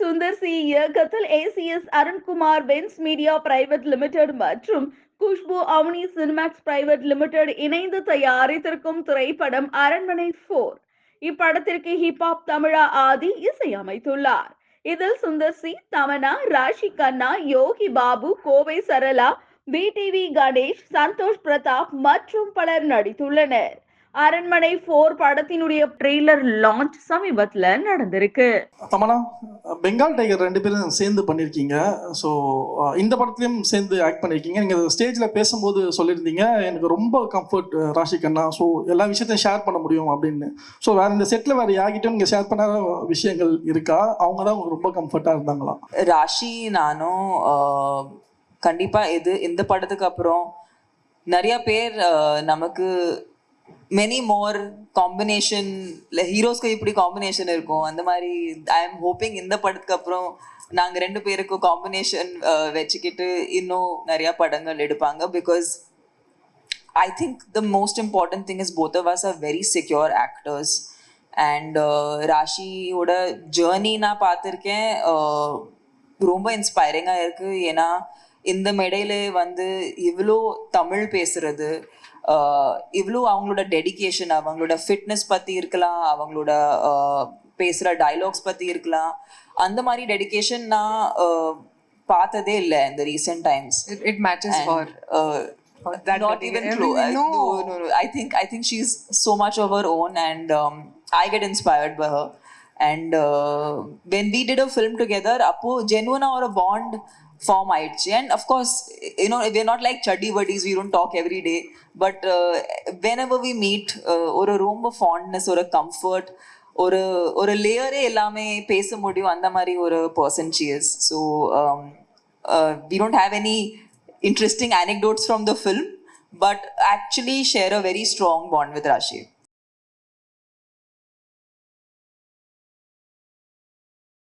Sundar C இயக்கத்தில் ACS Arunkumar Benz Media Private Limited மற்றும் Kushboo Avni Cinemax Private Limited இணைந்து தயாரித்திருக்கும் திரைப்படம் அரண்மனை போர் இப்படத்திற்கு ஹிப்ஹாப் தமிழா ஆதி இசையமைத்துள்ளார். இதில் சுந்தர் சி தமனா ராஷி கண்ணா யோகி பாபு கோவை சரளா பிடிவி கணேஷ் சந்தோஷ் பிரதாப் மற்றும் பலர் நடித்துள்ளனர். அரண்மனை போர் படத்தினுடைய ட்ரெய்லர் லான்ச் சமீபத்துல நடந்திருக்கு. தமனா பெங்கால் டைகர் ரெண்டு பேரும் சேர்ந்து பண்ணியிருக்கீங்க ஸோ இந்த படத்துலையும் சேர்ந்து ஆக்ட் பண்ணியிருக்கீங்க நீங்கள் ஸ்டேஜில் பேசும்போது சொல்லியிருந்தீங்க எனக்கு ரொம்ப கம்ஃபர்ட் ராஷி கண்ணா. ஸோ எல்லா விஷயத்தையும் ஷேர் பண்ண முடியும் அப்படின்னு. ஸோ வேற இந்த செட்டில் வேறு யார்கிட்டையும் நீங்கள் ஷேர் பண்ணாத விஷயங்கள் இருக்கா? அவங்க தான் உங்களுக்கு ரொம்ப கம்ஃபர்ட்டாக இருந்தாங்களா? ராஷி நானும் கண்டிப்பா இது இந்த படத்துக்கு அப்புறம் நிறைய பேர் நமக்கு மெனி மோர் காம்பினேஷன் இல்லை ஹீரோஸ்க்கு இப்படி காம்பினேஷன் இருக்கும். அந்த மாதிரி ஐ எம் ஹோப்பிங் இந்த படத்துக்கு அப்புறம் நாங்கள் ரெண்டு பேருக்கும் காம்பினேஷன் வச்சுக்கிட்டு இன்னும் நிறையா படங்கள் எடுப்பாங்க. Because I think the most important thing is both of us are very secure actors and ராஷியோட journey நான் பார்த்துருக்கேன். ரொம்ப இன்ஸ்பைரிங்காக இருக்கு. ஏன்னா இந்த மேடையில வந்து இவ்வளோ தமிழ் பேசுறது இவ்வளோ அவங்களோட டெடிகேஷன் அவங்களோட ஃபிட்னஸ் பற்றி இருக்கலாம் அவங்களோட uh, பேசுகிற டைலாக்ஸ் பற்றி இருக்கலாம் அந்த மாதிரி டெடிகேஷன் நான் uh, பார்த்ததே இல்லை இந்த recent times matches for. uh, that not even close. No. no, no, no. I think I think she's so much of her own, and um, I get inspired by her. And uh, when we did a film together, Apu genuine or a bond form ஆயிடுச்சு and of course you know we're not like chuddy buddies we don't talk every day but uh, whenever we meet uh, ஒரு ரொம்ப fondness ஒரு comfort ஒரு ஒரு லேயரே எல்லாமே பேச முடியும் அந்த மாதிரி ஒரு person she is so um, uh, we don't have any interesting anecdotes from the film, but actually share a very strong bond with Rashi.